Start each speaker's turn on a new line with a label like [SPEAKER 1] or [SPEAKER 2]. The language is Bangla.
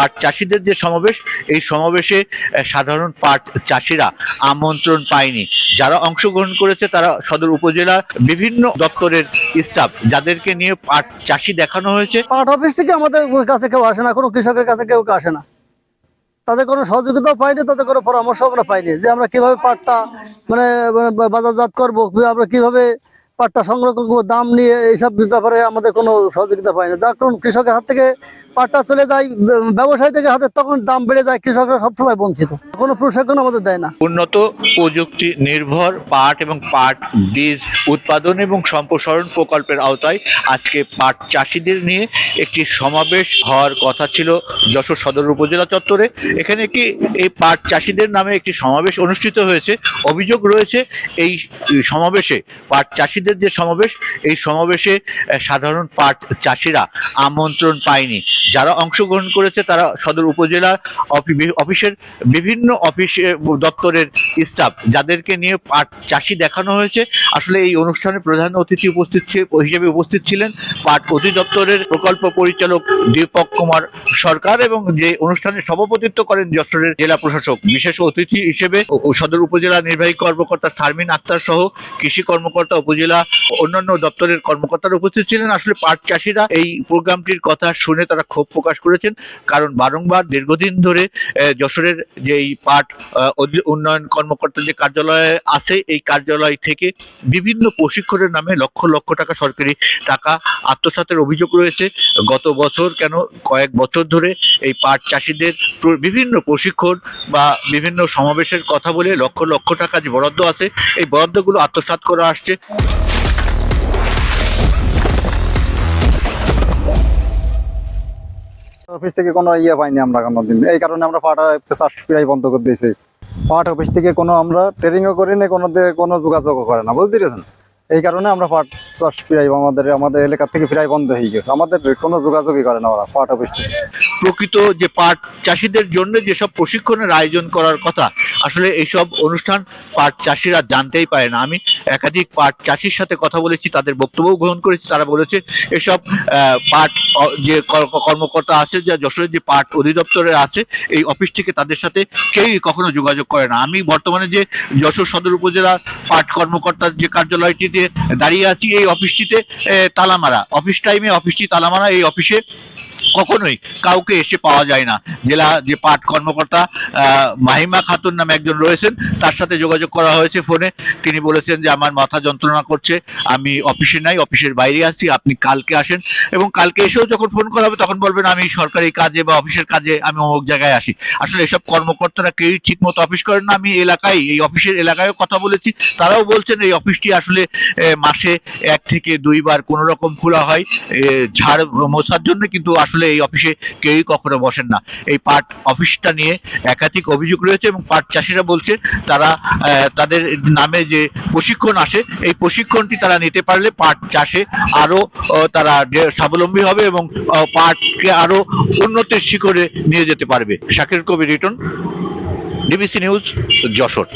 [SPEAKER 1] পাট চাষিদের যে সমাবেশ, এই সমাবেশে সাধারণ পাট চাষিরা আমন্ত্রণ পায়নি। যারা অংশগ্রহণ করেছে তারা সদর উপজেলা বিভিন্ন দপ্তরের স্টাফ যাদেরকে নিয়ে পাট চাষি দেখানো হয়েছে।
[SPEAKER 2] পাট অফিস থেকে আমাদের কাছে কেউ আসে না, কোনো কৃষকের কাছে কেউ আসে না। তাদের কোনো সহযোগিতাও পাইনি তাদের কোনো পরামর্শ আমরা পাইনি যে আমরা কীভাবে পাটটা মানে মানে বাজারজাত করব, আমরা কীভাবে পাটটা সংরক্ষণ দাম নিয়ে এইসব ব্যাপারে আমাদের কোনো সহযোগিতা পাইনি যার কারণ কৃষকের হাত থেকে পাটটা চলে যায়, ব্যবসায়ী থেকে হাতে তখন দাম বেড়ে যায়, কৃষকরা সবসময় বঞ্চিত। কোনো প্রশিক্ষণ আমাদের দেয় না।
[SPEAKER 1] উন্নত প্রযুক্তি নির্ভর পাট এবং পাট বীজ উৎপাদন এবং সম্প্রসারণ প্রকল্পের আওতায় আজকে পাট চাষিদের নিয়ে একটি সমাবেশ হওয়ার কথা ছিল যশোর সদর উপজেলা চত্বরে। এখানে একটি, এই পাট চাষিদের নামে একটি সমাবেশ অনুষ্ঠিত হয়েছে। অভিযোগ রয়েছে, এই সমাবেশে পাট চাষিদের যে সমাবেশ, এই সমাবেশে সাধারণ পাট চাষিরা আমন্ত্রণ পায়নি। যারা অংশগ্রহণ করেছে তারা সদর উপজেলা অফিসের বিভিন্ন অফিসে, দপ্তরের স্টাফ যাদেরকে নিয়ে পাট চাষি দেখানো হয়েছে। আসলে এই অনুষ্ঠানে প্রধান অতিথি উপস্থিত হিসেবে উপস্থিত ছিলেন পাট অধিদপ্তরের প্রকল্প পরিচালক দীপক কুমার সরকার এবং যে অনুষ্ঠানে সভাপতিত্ব করেন যশোরের জেলা প্রশাসক। বিশেষ অতিথি হিসেবে সদর উপজেলা নির্বাহী কর্মকর্তা শারমিন আক্তার সহ কৃষি কর্মকর্তা উপজেলা অন্যান্য দপ্তরের কর্মকর্তারা উপস্থিত ছিলেন। আসলে পাট চাষিরা এই প্রোগ্রামটির কথা শুনে তারা ক্ষোভ প্রকাশ করেছেন। কারণ বারংবার দীর্ঘদিন ধরে যশোরের যে এই পাট উন্নয়ন কর্মকর্তা যে কার্যালয়ে আছে, এই কার্যালয় থেকে বিভিন্ন প্রশিক্ষণের নামে লক্ষ লক্ষ টাকা সরকারি টাকা আত্মসাতের অভিযোগ রয়েছে। গত বছর কেন কয়েক বছর ধরে এই পাট চাষিদের বিভিন্ন প্রশিক্ষণ বা বিভিন্ন সমাবেশের কথা বলে লক্ষ লক্ষ টাকা যে বরাদ্দ আছে, এই বরাদ্দগুলো আত্মসাৎ করা আসছে।
[SPEAKER 3] অফিস থেকে কোনো ইয়ে পাইনি আমরা কোনো দিন এই কারণে আমরা পাটা চাষ প্রায় বন্ধ করে দিয়েছি। পাট অফিস থেকে কোনো আমরা ট্রেনিংও করি না কোনো কোনো যোগাযোগও করে না। বুঝতে পেরেছেন? এই কারণে আমরা পাট চাষ প্রায় আমাদের আমাদের এলাকা থেকে প্রায় বন্ধ হয়ে গেছে। আমাদের কোনো যোগাযোগই করে না ওরা পাট অফিস থেকে।
[SPEAKER 1] প্রকৃত যে পাট চাষিদের জন্য যেসব প্রশিক্ষণের আয়োজন করার কথা, আসলে এইসব অনুষ্ঠান পাট চাষিরা জানতেই পারে না। আমি একাধিক পাট চাষির সাথে কথা বলেছি, তাদের বক্তব্য গ্রহণ করেছি। তারা বলেছে, এসব পাট যে কর্মকর্তা আছে, যা যশোরের যে পাট অধিদপ্তরে আছে, এই অফিস থেকে তাদের সাথে কেউই কখনো যোগাযোগ করে না। আমি বর্তমানে যে যশোর সদর উপজেলা পাট কর্মকর্তার যে কার্যালয়টিতে দাঁড়িয়ে আছি এই অফিসটিতে আহ, তালামারা। অফিস টাইমে অফিসটি তালামারা এই অফিসে কখনোই কাউকে এসে পাওয়া যায় না। জেলা যে পাট কর্মকর্তা মাহিমা খাতুন নামে একজন রয়েছেন তার সাথে যোগাযোগ করা হয়েছে ফোনে। তিনি বলেছেন যে আমার মাথা যন্ত্রণা করছে আমি অফিসে নাই অফিসের বাইরে আছি আপনি কালকে আসেন। এবং কালকে এসেও যখন ফোন করা হবে তখন বলবেন আমি সরকারি কাজে বা অফিসের কাজে আমি অমুক জায়গায় আসি। আসলে এসব কর্মকর্তারা কেউই ঠিক মতো অফিস করেন না। আমি এলাকায় এই অফিসের এলাকায়ও কথা বলেছি। তারাও বলছেন এই অফিসটি আসলে মাসে এক থেকে দুইবার কোনো রকম খোলা হয়। ঝাড় মোছার জন্য কিন্তু আসলে এই অফিসে কেউই কখনো বসেন না। এই পাট অফিসটা নিয়ে একাধিক অভিযোগ রয়েছে এবং পাট চাষিরা বলছে তারা তাদের নামে যে প্রশিক্ষণ আসে এই প্রশিক্ষণটি তারা নিতে পারলে পাট চাষে আরও আহ, তারা স্বাবলম্বী হবে এবং পাটকে আরও উন্নতির শিখরে নিয়ে যেতে পারবে। শাকির কবি রিটন ডিবিসি নিউজ যশোর।